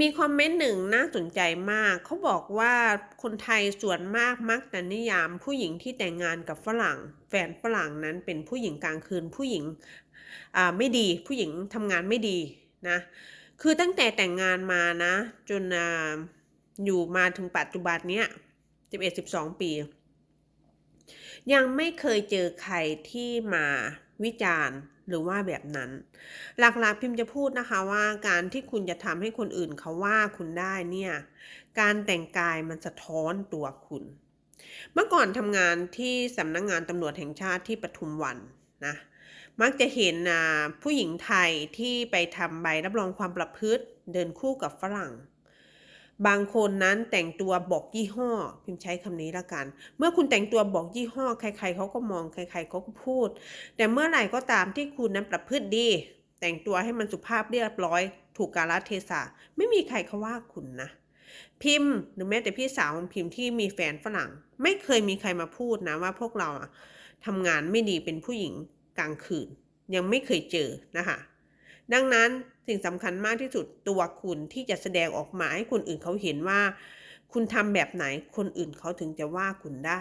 มีคอมเมนต์หนึ่งน่าสนใจมาก เขาบอกว่าคนไทยส่วนมากมักจะนิยามผู้หญิงที่แต่งงานกับฝรั่ง แฟนฝรั่งนั้นเป็นผู้หญิงกลางคืนผู้หญิงไม่ดี ผู้หญิงทำงานไม่ดีนะ คือตั้งแต่แต่งงานมานะ จนออยู่มาถึงปัจจุบันเนี้ย11 12 ปี ยังไม่เคยเจอใครที่มาวิจารณ์ หรือว่าแบบนั้น หลักๆพิมพ์จะพูดนะคะว่าการที่คุณจะทำให้คนอื่นเขาว่าคุณได้เนี่ย การแต่งกายมันสะท้อนตัวคุณ เมื่อก่อนทำงานที่สำนักงงานตำรวจแห่งชาติที่ปทุมวันนะมักจะเห็นผู้หญิงไทยที่ไปทำใบรับรองความประพฤติเดินคู่กับฝรั่ง บางคนนั้นแต่งตัวบอกยี่ห้อ พิมพ์ใช้คำนี้ละกัน เมื่อคุณแต่งตัวบอกยี่ห้อ ใคร ๆเขาก็มองใคร ๆเขาก็พูด แต่เมื่อไหร่ก็ตามที่คุณนั้นประพฤติดี แต่งตัวให้มันสุภาพเรียบร้อย ถูกกาลเทศะไม่มีใครเขาว่าคุณนะพิมพ์หรือแม้แต่พี่สาวของพิมพ์ที่มีแฟนฝรั่ง ไม่เคยมีใครมาพูดนะว่าพวกเราอะทำงานไม่ดีเป็นผู้หญิงกลางคืน ยังไม่เคยเจอนะคะ ดังนั้นสิ่งสำคัญมากที่สุดตัวคุณที่จะแสดงออกมาให้คนอื่นเขาเห็นว่า คุณทำแบบไหนคนอื่นเขาถึงจะว่าคุณได้